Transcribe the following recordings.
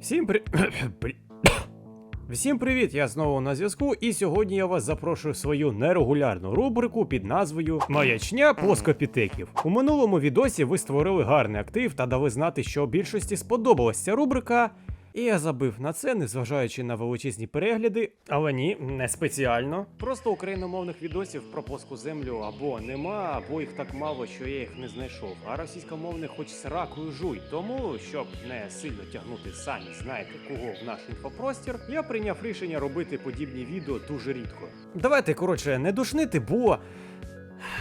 Всім при... Всім привіт! Я знову на зв'язку, і сьогодні я вас запрошую в свою нерегулярну рубрику під назвою Маячня плоскопітеків. У минулому відосі ви створили гарний актив та дали знати, що більшості сподобалася рубрика. І я забив на це, незважаючи на величезні перегляди, але ні, не спеціально. Просто україномовних відосів про плоску землю або нема, або їх так мало, що я їх не знайшов. А російськомовних хоч сракою жуй. Тому, щоб не сильно тягнути самі знаєте кого в наш інфопростір, я прийняв рішення робити подібні відео дуже рідко. Давайте коротше не душнити, бо.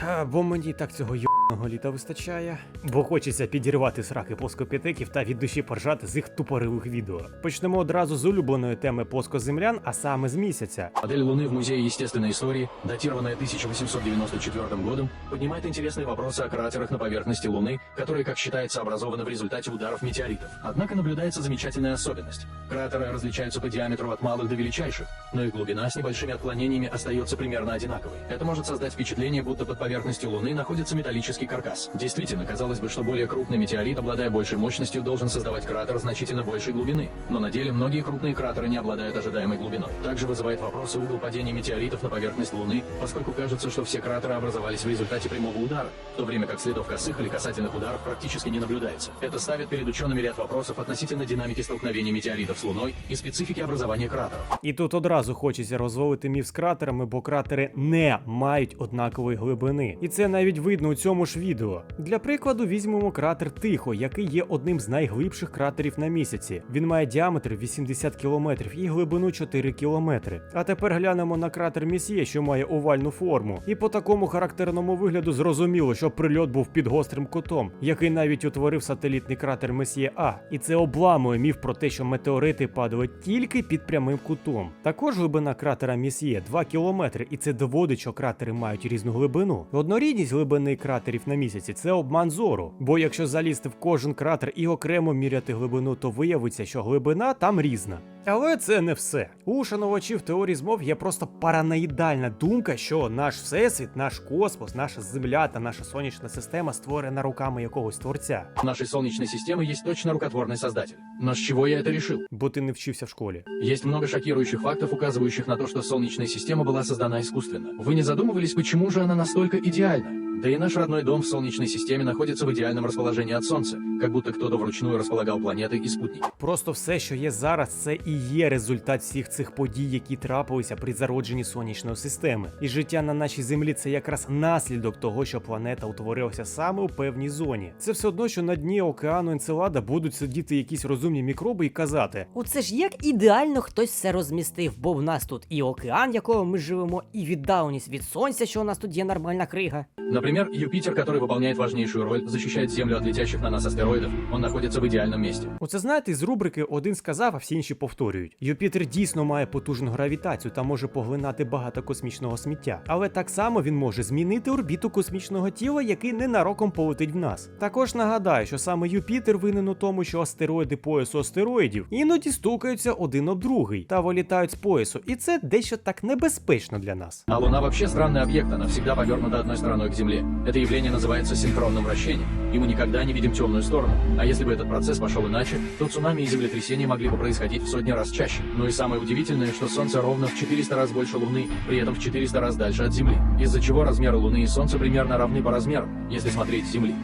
А, Бо мені так цього йобаного літа вистачає. Бо хочеться підірвати сраки плоскопітеків та від душі поржати з їх тупорилих відео. Почнемо одразу з улюбленої теми плоскоземлян, а саме з місяця. Модель Луны в Музее естественной истории, датированная 1894 годом, поднимает интересные вопросы о кратерах на поверхности Луны, которые, как считается, образованы в результате ударов метеоритов. Однако наблюдается замечательная особенность. Кратеры различаются по диаметру от малых до величайших, но их глубина с небольшими отклонениями остается примерно одинаковой. Это может создать впечатление, будто под поверхностью Луны находится металлический каркас. Действительно, казалось бы, что более крупный метеорит, обладая большей мощностью, должен создавать кратер значительно большей глубины. Но на деле многие крупные кратеры не обладают ожидаемой глубиной. Также вызывает вопросы угол падения метеоритов на поверхность Луны, поскольку кажется, что все кратеры образовались в результате прямого удара, в то время как следов косых или касательных ударов практически не наблюдается. Это ставит перед учеными ряд вопросов относительно динамики столкновений метеоритов с Луной и специфики образования кратеров. І тут одразу хочеться розвалити міф з кратерами, бо кратери не мають однакової глибини. І це навіть видно у цьому ж відео. Для прикладу, візьмемо кратер Тихо, який є одним з найглибших кратерів на місяці. Він має діаметр 80 кілометрів і глибину 4 кілометри. А тепер глянемо на кратер Місьє, що має овальну форму. І по такому характерному вигляду зрозуміло, що прильот був під гострим кутом, який навіть утворив сателітний кратер Месьє А. І це обламує міф про те, що метеорити падали тільки під прямим кутом. Також глибина кратера Місьє 2 кілометри, і це доводить, що кратери мають різну глибину Однорідність глибини кратерів на місяці це обман зору. Бо якщо залізти в кожен кратер і окремо міряти глибину, то виявиться, що глибина там різна. Але це не все. У шанувачів теорії змов є просто параноїдальна думка, що наш всесвіт, наш космос, наша земля та наша сонячна система створена руками якогось творця. У нашей Солнечной системы есть точно рукотворный создатель. Но с чего я это решил? Бо ти не вчився в школі. Есть много шокирующих фактов, указывающих на то, что Солнечная система была создана искусственно. Вы не задумывались, почему же она настолько идеальна? Да и наш родной дом в Солнечной системе находится в идеальном расположении от Солнца, как будто кто-то вручную располагал планеты и спутники. Просто все, що є зараз, це і є результат всіх цих подій, які трапилися при зародженні сонячної системи. І життя на нашій землі це якраз наслідок того, що планета утворилася саме у певній зоні. Це все одно, що на дні океану Енцелада будуть сидіти якісь розумні мікроби і казати: Оце ж як ідеально хтось все розмістив, бо в нас тут і океан, в якому ми живемо, і віддаленість від сонця, що у нас тут є нормальна крига. Например, Юпитер, который выполняет важнейшую роль, защищает Землю от летящих на нас астероидов, он находится в идеальном месте. Оце знаєте, з рубрики один сказав, а всі інші повторюють. Юпітер дійсно має потужну гравітацію та може поглинати багато космічного сміття. Але так само він може змінити орбіту космічного тіла, який ненароком полетить в нас. Також нагадаю, що саме Юпітер винен у тому, що астероїди поясу астероїдів іноді стукаються один об другий та вилітають з поясу, і це дещо так небезпечно для нас. А Луна вообще странный объект, она всегда повернута одной стороной к Земле. Это явление называется синхронным вращением, и мы никогда не видим темную сторону. А если бы этот процесс пошел иначе, то цунами и землетрясения могли бы происходить в сотни раз чаще. Ну и самое удивительное, что Солнце ровно в 400 раз больше Луны, при этом в 400 раз дальше от Земли, из-за чего размеры Луны и Солнца примерно равны по размерам, если смотреть с Земли.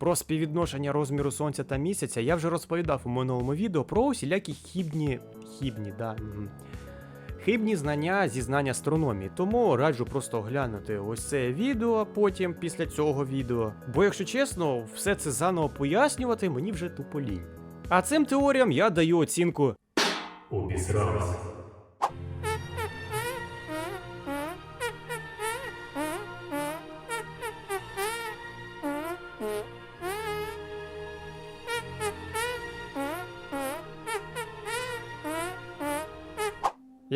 Про співвідношення розміру сонця та місяця я вже розповідав у минулому відео про усілякі хібні. хібні, да. Хибні знання зі знання астрономії, тому раджу просто оглянути ось це відео потім після цього відео. Бо, якщо чесно, все це заново пояснювати мені вже тупо лінь. А цим теоріям я даю оцінку. Обісрався.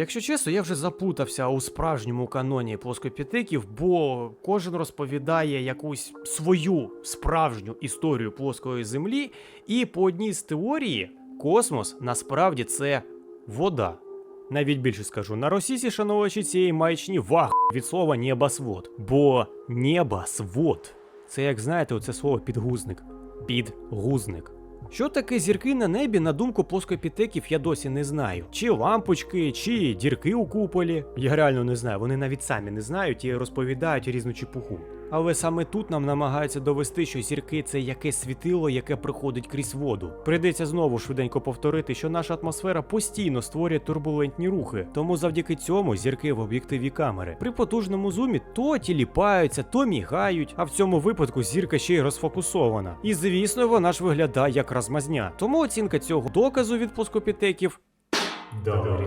Якщо чесно, я вже запутався у справжньому каноні плоскопітиків, бо кожен розповідає якусь свою справжню історію плоскої землі, і по одній з теорії космос насправді це вода. Навіть більше скажу, на російські шанувачі цієї маячні вах від слова небосвод. Бо небосвод це, як знаєте, оце слово підгузник. Підгузник. Що таке зірки на небі, на думку плоскопітеків, я досі не знаю. Чи лампочки, чи дірки у куполі. Я реально не знаю, вони навіть самі не знають і розповідають різну чепуху. Але саме тут нам намагаються довести, що зірки це якесь світило, яке проходить крізь воду. Прийдеться знову швиденько повторити, що наша атмосфера постійно створює турбулентні рухи. Тому завдяки цьому зірки в об'єктиві камери при потужному зумі то тіліпаються, то мігають, а в цьому випадку зірка ще й розфокусована. І звісно, вона ж виглядає як розмазня. Тому оцінка цього доказу від плоскопітеків дала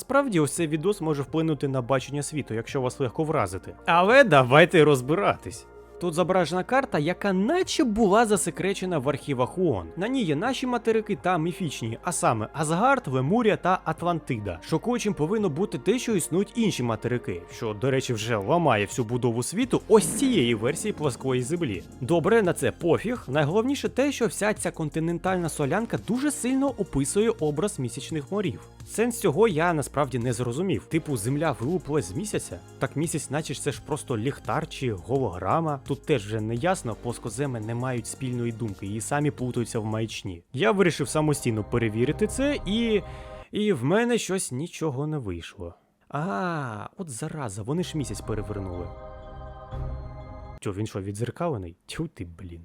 Насправді, ось цей відос може вплинути на бачення світу, якщо вас легко вразити. Але давайте розбиратись. Тут зображена карта, яка наче була засекречена в архівах ООН. На ній є наші материки та міфічні, а саме Асгард, Лемурія та Атлантида. Шокуючим повинно бути те, що існують інші материки, що, до речі, вже ламає всю будову світу ось цієї версії плоскої землі. Добре, на це пофіг. Найголовніше те, що вся ця континентальна солянка дуже сильно описує образ місячних морів. Сенс цього я насправді не зрозумів. Типу, земля вилупилась з місяця? Так місяць, наче це ж просто ліхтар чи голограма. Тут теж вже не ясно, плоскоземи не мають спільної думки і самі плутаються в маячні. Я вирішив самостійно перевірити це, і. І в мене щось нічого не вийшло. А, от зараза, вони ж місяць перевернули. Чо, він що, відзеркалений? Тю ти, блін.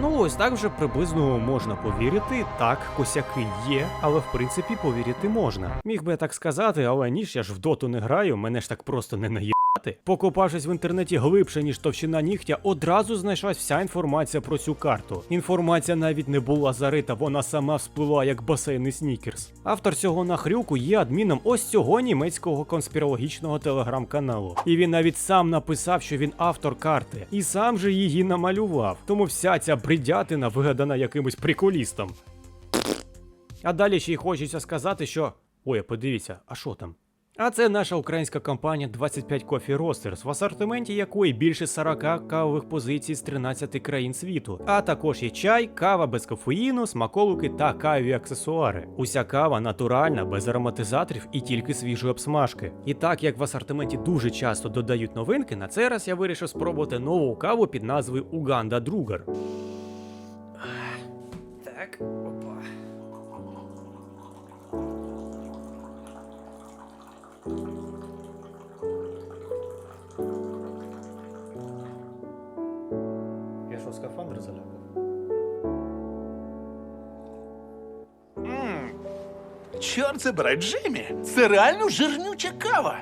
Ну, ось так вже приблизно можна повірити. Так, косяки є, але в принципі повірити можна. Міг би я так сказати, але ніж я ж в доту не граю, мене ж так просто не наїбати. Покопавшись в інтернеті глибше, ніж товщина нігтя, одразу знайшлась вся інформація про цю карту. Інформація навіть не була зарита, вона сама всплила як басейний снікерс. Автор цього нахрюку є адміном ось цього німецького конспірологічного телеграм-каналу. І він навіть сам написав, що він автор карти, і сам же її намалював. Тому вся ця бредятина вигадана якимось приколістом. А далі ще й хочеться сказати, що. Ой, подивіться, а що там? А це наша українська компанія 25 Coffee Roasters, в асортименті якої більше 40 кавових позицій з 13 країн світу. А також є чай, кава без кофеїну, смаколики та кавові аксесуари. Уся кава натуральна, без ароматизаторів і тільки свіжої обсмажки. І так як в асортименті дуже часто додають новинки, на цей раз я вирішив спробувати нову каву під назвою Уганда Другар. Так, Чорт забирай, Джиммі! Це реально жирнюча кава.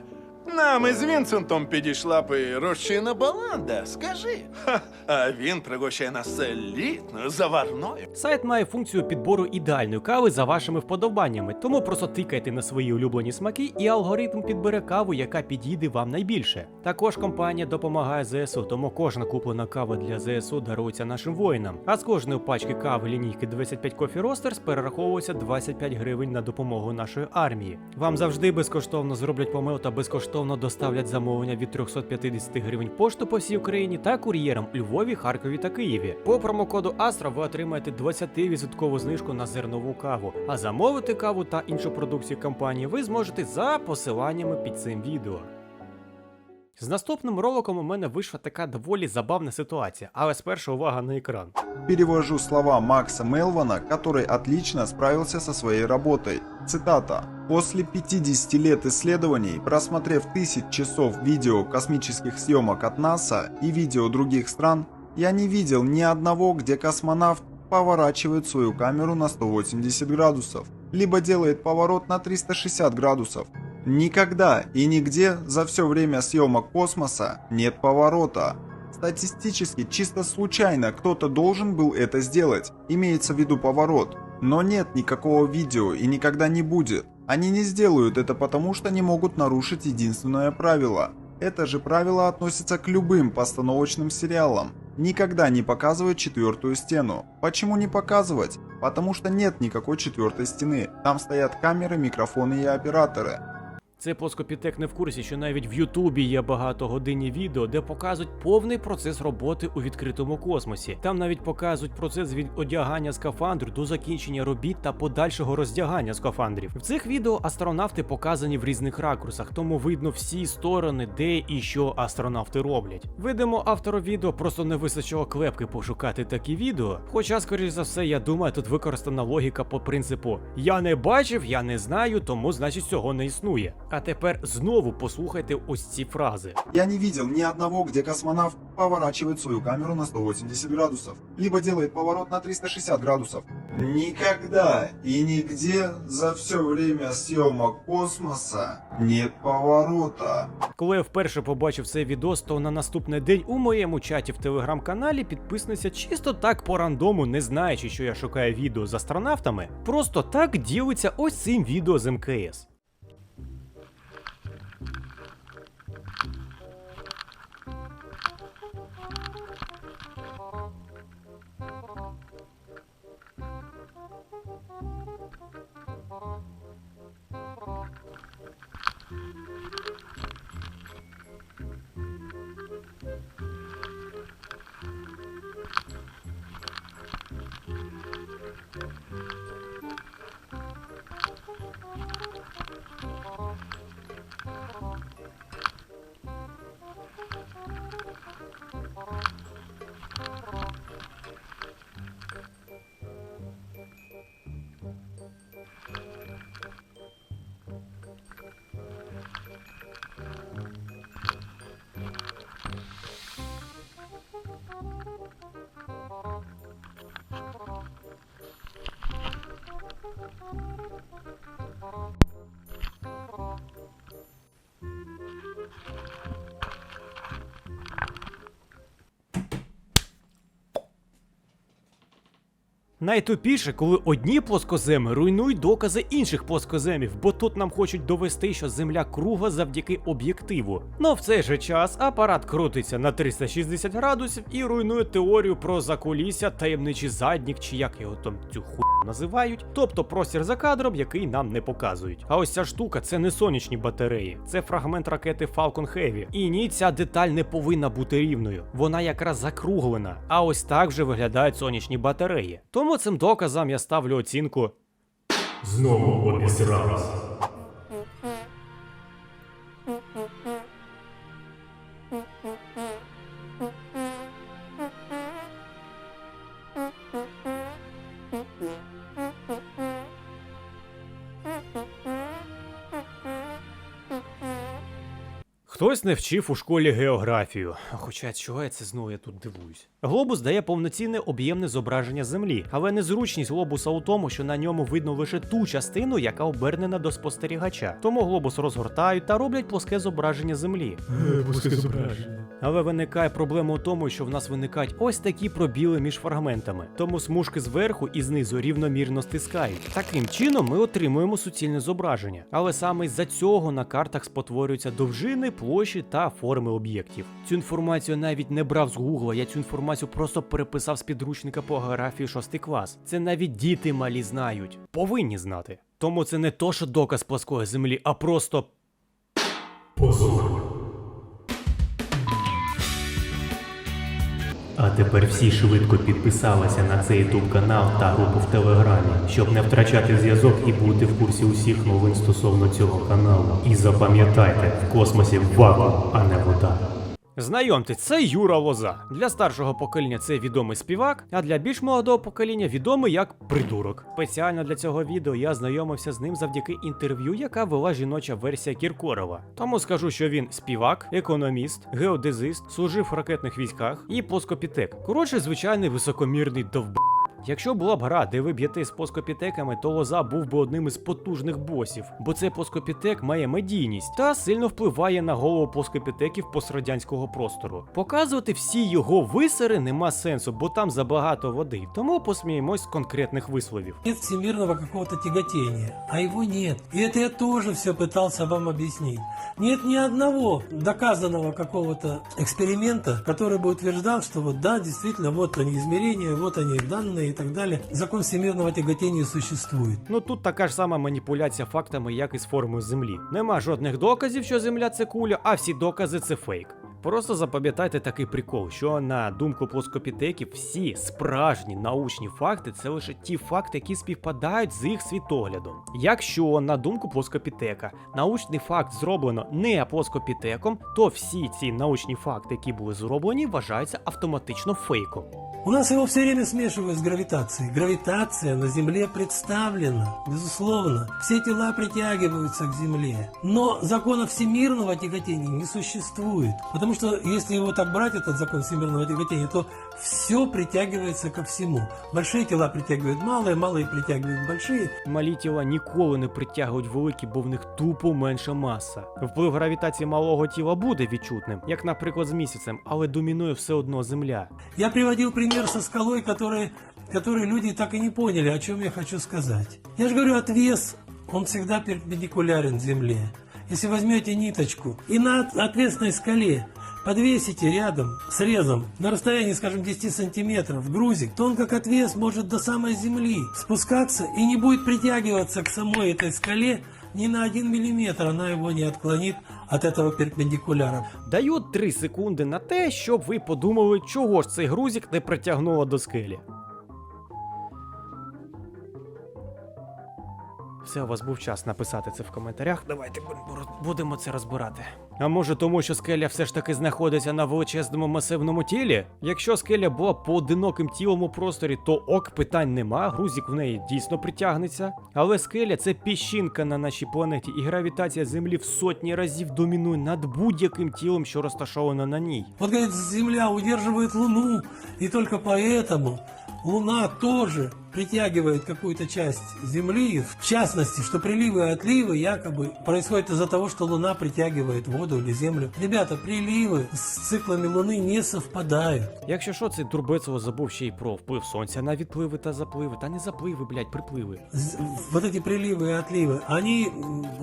Нам із Вінсентом підійшла б і розчинна баланда, скажи. Ха, а він пригощає нас елітною заварною. Сайт має функцію підбору ідеальної кави за вашими вподобаннями, тому просто тикайте на свої улюблені смаки, і алгоритм підбере каву, яка підійде вам найбільше. Також компанія допомагає ЗСУ, тому кожна куплена кава для ЗСУ дарується нашим воїнам. А з кожної пачки кави лінійки 25 Coffee Roasters перераховується 25 гривень на допомогу нашої армії. Вам завжди безкоштовно зроблять помил та безкоштовно доставлять замовлення від 350 гривень пошту по всій Україні та кур'єрам у Львові, Харкові та Києві. По промокоду Астра ви отримаєте 20% знижку на зернову каву. А замовити каву та іншу продукцію компанії ви зможете за посиланнями під цим відео. З наступним роликом у мене вийшла така доволі забавна ситуація, але спершу увага на екран. Перевожу слова Макса Мелвана, который отлично справился со своей работой. Цитата. «После 50 лет исследований, просмотрев тысяч часов видео космических съемок от НАСА и видео других стран, я не видел ни одного, где космонавт поворачивает свою камеру на 180 градусов, либо делает поворот на 360 градусов. Никогда и нигде за все время съемок космоса нет поворота. Статистически, чисто случайно кто-то должен был это сделать, имеется в виду поворот. Но нет никакого видео и никогда не будет. Они не сделают это потому, что не могут нарушить единственное правило. Это же правило относится к любым постановочным сериалам. Никогда не показывать четвертую стену. Почему не показывать? Потому что нет никакой четвертой стены. Там стоят камеры, микрофоны и операторы. Цей плоскопітек не в курсі, що навіть в Ютубі є багатогодинні відео, де показують повний процес роботи у відкритому космосі. Там навіть показують процес від одягання скафандру до закінчення робіт та подальшого роздягання скафандрів. В цих відео астронавти показані в різних ракурсах, тому видно всі сторони, де і що астронавти роблять. Видимо, автору відео просто не вистачило клепки пошукати такі відео. Хоча, скоріш за все, я думаю, тут використана логіка по принципу Я не бачив, я не знаю, тому значить цього не існує. А тепер знову послухайте ось ці фрази. Я не видел ни одного, где космонавт поворачивает свою камеру на 180 градусов, либо делает поворот на 360 градусов. Никогда и нигде за все время съемок космоса нет поворота. Коли я вперше побачив цей відос, то на наступний день у моєму чаті в телеграм-каналі підписниця чисто так по рандому, не знаючи, що я шукаю відео з астронавтами, просто так ділиться ось цим відео з МКС. Найтупіше, коли одні плоскоземи руйнують докази інших плоскоземів, бо тут нам хочуть довести, що земля круга завдяки об'єктиву. Ну в цей же час апарат крутиться на 360 градусів і руйнує теорію про закулісся, таємничий заднік, чи як його там цю ху називають, тобто простір за кадром, який нам не показують. А ось ця штука це не сонячні батареї, це фрагмент ракети Falcon Heavy. І ні, ця деталь не повинна бути рівною. Вона якраз закруглена. А ось так вже виглядають сонячні батареї. Тому цим доказом я ставлю оцінку. Знову обісрався. Хтось не вчив у школі географію. Хоча чого я це знову я тут дивуюсь. Глобус дає повноцінне об'ємне зображення землі, але незручність глобуса у тому, що на ньому видно лише ту частину, яка обернена до спостерігача. Тому глобус розгортають та роблять плоске зображення землі. Але виникає проблема у тому, що в нас виникають ось такі пробіли між фрагментами. Тому смужки зверху і знизу рівномірно стискають. Таким чином ми отримуємо суцільне зображення. Але саме з-за цього на картах спотворюються довжини, площі та форми об'єктів. Цю інформацію навіть не брав з гугла, я цю інформацію просто переписав з підручника по географії 6 клас. Це навіть діти малі знають, повинні знати. Тому це не то, що доказ плоскої землі, а просто Позор. А тепер всі швидко підписалися на цей YouTube канал та групу в Телеграмі, щоб не втрачати зв'язок і бути в курсі усіх новин стосовно цього каналу. І запам'ятайте, в космосі вакуум, а не вода. Знайомтесь, це Юра Лоза. Для старшого покоління це відомий співак, а для більш молодого покоління відомий як придурок. Спеціально для цього відео я знайомився з ним завдяки інтерв'ю, яка вела жіноча версія Кіркорова. Тому скажу, що він співак, економіст, геодезист, служив в ракетних військах і плоскопітек. Коротше, звичайний високомірний довб. Якщо була б гра, де ви б'єте з плоскопітеками, то лоза був би одним із потужних босів, бо цей плоскопітек має медійність та сильно впливає на голову плоскопітеків пострадянського простору. Показувати всі його висери нема сенсу, бо там забагато води. Тому посміємось з конкретних висловів. Нет всемирного какого-то тяготения, а его нет. И это я тоже все пытался вам объяснить. Нет ни одного доказанного какого-то эксперимента, который бы утверждал, что вот да, действительно, вот они измерения, вот они данные и так далее. Закон всемирного тяготения существует. Ну тут така ж сама маніпуляція фактами, як і з формою землі. Нема жодних доказів, що земля це куля, а всі докази це фейк. Просто запам'ятайте такий прикол, що на думку плоскопітеків, всі справжні научні факти це лише ті факти, які співпадають з їх світоглядом. Якщо на думку плоскопітека научний факт зроблено не плоскопітеком, то всі ці научні факти, які були зроблені, вважаються автоматично фейком. У нас его все время смешивают с гравитацией. Гравитация на Земле представлена, безусловно. Все тела притягиваются к Земле. Но закона всемирного тяготения не существует. Потому что если его так брать, этот закон всемирного тяготения, то все притягивается ко всему. Большие тела притягивают малые, малые притягивают большие. Малі тіла ніколи не притягують великі, бо в них тупо менша маса. Вплив гравітації малого тіла буде відчутним, як, наприклад, з місяцем, але домінує все одно земля. Я приводил пример со скалой, который, который люди так и не поняли, о чем я хочу сказать. Я же говорю, отвес, он всегда перпендикулярен Земле. Если возьмете ниточку и на от- отвесной скале подвесите рядом срезом на расстоянии, скажем, 10 сантиметров грузик, то он как отвес может до самой земли спускаться и не будет притягиваться к самой этой скале ни на один миллиметр, она его не отклонит от этого перпендикуляра. Даю 3 секунди на те, щоб ви подумали, чого ж цей грузик не притягнуло до скелі. Все, у вас був час написати це в коментарях. Давайте будемо це розбирати. А може тому, що скеля все ж таки знаходиться на величезному масивному тілі? Якщо скеля була поодиноким тілом у просторі, то ок, питань нема, грузик в неї дійсно притягнеться. Але скеля це піщинка на нашій планеті, і гравітація Землі в сотні разів домінує над будь-яким тілом, що розташовано на ній. Вот, говорит, Земля удерживает Луну, и только поэтому Луна тоже притягивает какую-то часть Земли, в частности, что приливы и отливы якобы происходят из-за того, что Луна притягивает воду или Землю. Ребята, приливы с циклами Луны не совпадают. Якщо що, цей Турбецово забув ще й про вплив сонця на відпливи та запливи, та не запливи, блядь, припливи. З- Вот эти приливы и отливы, они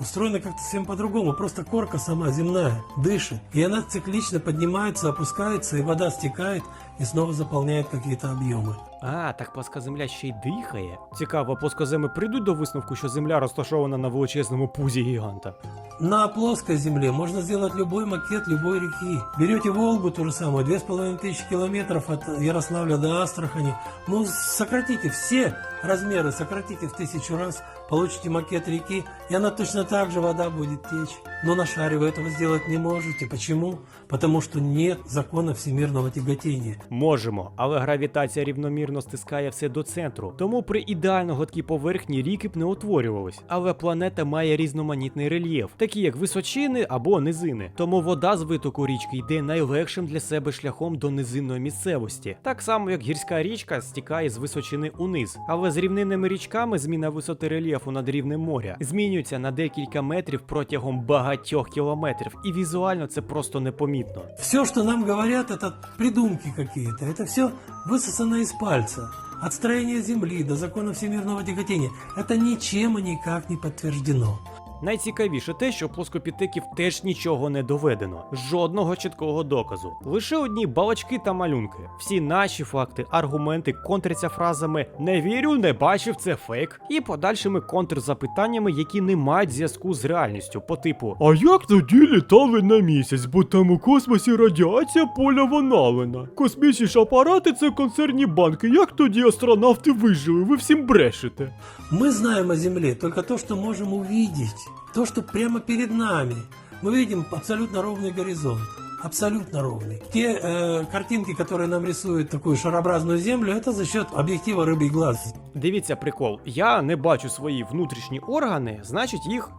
устроены как-то совсем по-другому. Просто корка сама земная дышит. И она циклично поднимается, опускается, и вода стекает и снова заполняет какие-то объемы. А, так пласка земля ще й дихає. Цікаво, плоскоземи прийдуть до висновку, що земля розташована на величезному пузі гіганта. На плоской земле можно сделать любой макет любой реки. Берете Волгу, ту же самую, две с половиной тысячи километров от Ярославля до Астрахани. Ну, сократите все размеры, сократите в тысячу раз, получите макет реки, и она точно так же вода будет течь. Но на шаре вы этого сделать не можете. Почему? Потому что нет закона всемирного тяготения. Можемо, але гравітація рівномірно стискає все до центру. Тому при ідеально гладкій поверхні ріки б не утворювались. Але планета має різноманітний рельєф, такі як височини або низини. Тому вода з витоку річки йде найлегшим для себе шляхом до низинної місцевості. Так само, як гірська річка стікає з височини униз. Але з рівнинними річками зміна висоти рельєфу над рівнем моря змінюється на декілька метрів протягом багатьох кілометрів, і візуально це просто непомітно. Все, что нам говорят, это придумки какие-то. Это все высосано из пальца. От строения Земли до закона всемирного тяготения. Это ничем и никак не подтверждено. Найцікавіше те, що плоскопітеків теж нічого не доведено, жодного чіткого доказу. Лише одні балачки та малюнки. Всі наші факти, аргументи контряться фразами не вірю, не бачив, це фейк, і подальшими контрзапитаннями, які не мають зв'язку з реальністю, по типу А як тоді літали на місяць, бо там у космосі радіація поля Ваналена? Космічні ж апарати це концерні банки. Як тоді астронавти вижили? Ви всім брешете. Мы знаем о Земле только то, что можем увидеть То, что прямо перед нами. Мы видим абсолютно ровный горизонт. Абсолютно ровный. Те э, картинки, которые нам рисуют такую шарообразную Землю, это за счет объектива рыбий глаз. Дивіться прикол. Я не бачу свої внутрішні органи, значить їх.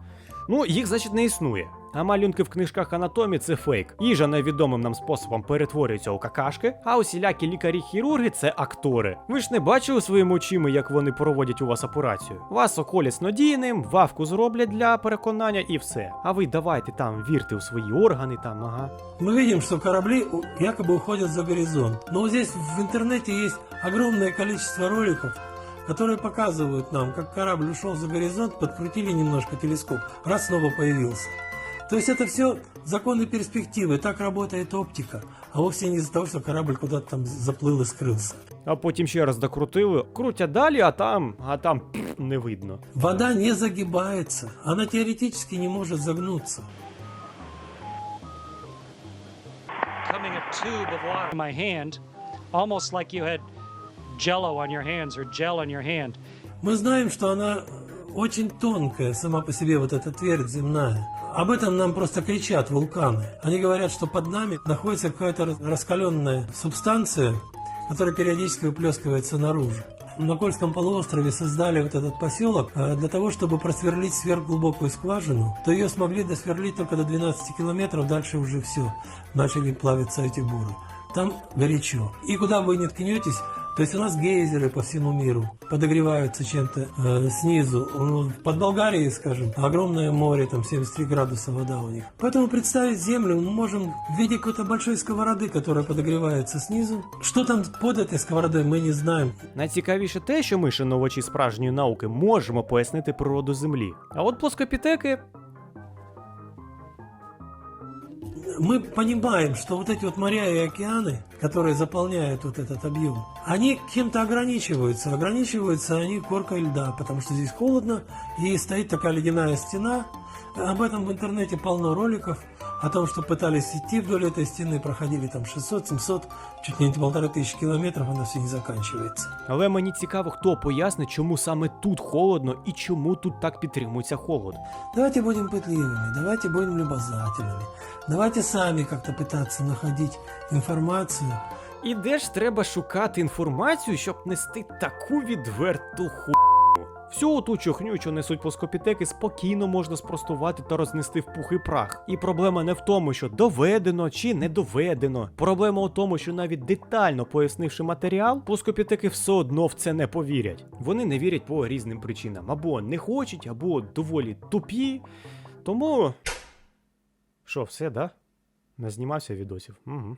Ну, їх, значить, не існує. А малюнки в книжках анатомії це фейк. Їжа невідомим нам способом перетворюється у какашки, а усілякі лікарі-хірурги це актори. Ви ж не бачили своїми очима, як вони проводять у вас операцію. Вас околять снодійним, вавку зроблять для переконання і все. А ви давайте там вірте у свої органи, там, ага. Мы видим, что корабли у- якобы уходят за горизонт. Но вот здесь в интернете есть огромное количество роликов, которые показывают нам, как корабль ушел за горизонт, подкрутили немножко телескоп, раз снова появился. То есть это все законы перспективы, так работает оптика, а вовсе не из-за того, что корабль куда-то там заплыл и скрылся. А потім ще раз докрутили, крутять далі, а там, а там пф, не видно. Вода не загибается, она теоретически не может загнуться. coming a tube of water in my hand, almost like you had jello on your hands or gel on your hand. Мы знаем, что она очень тонкая сама по себе, вот эта твердь земная. Об этом нам просто кричат вулканы. Они говорят, что под нами находится какая-то рас- раскаленная субстанция, которая периодически выплескивается наружу. На Кольском полуострове создали вот этот поселок э, для того, чтобы просверлить сверхглубокую скважину, то ее смогли досверлить только до 12 километров, дальше уже все, начали плавиться эти буры. Там горячо. И куда вы не ткнетесь, то есть у нас гейзеры по всему миру подогреваются чем-то э, снизу. Ну, Под Болгарией, скажем, огромное море, там 73 градуса вода у них. Поэтому представить Землю мы можем в виде какой-то большой сковороды, которая подогревается снизу. Что там под этой сковородой, мы не знаем. Найцікавіше те, що ми, шановачі справжньої науки, можемо пояснити природу Землі. А от плоскопітеки Мы понимаем, что вот эти вот моря и океаны, которые заполняют вот этот объем, они кем-то ограничиваются. Ограничиваются они коркой льда, потому что здесь холодно, и стоит такая ледяная стена. Об этом в интернете полно роликов, о том, что пытались идти вдоль этой стены, проходили там 600-700, чуть не полторы тысячи километров, она все не заканчивается. Але мені цікаво, хто пояснить, чому саме тут холодно і чому тут так підтримується холод. Давайте будем пытливыми, давайте будем любознательными, давайте сами как-то пытаться находить информацию, І де ж треба шукати інформацію, щоб нести таку відверту ху. Всю ту чухню, що несуть плоскопітеки, спокійно можна спростувати та рознести в пух і прах. І проблема не в тому, що доведено чи не доведено. Проблема у тому, що навіть детально пояснивши матеріал, плоскопітеки все одно в це не повірять. Вони не вірять по різним причинам, або не хочуть, або доволі тупі. Тому. Що, все, да? Назнімався відосів? Угу.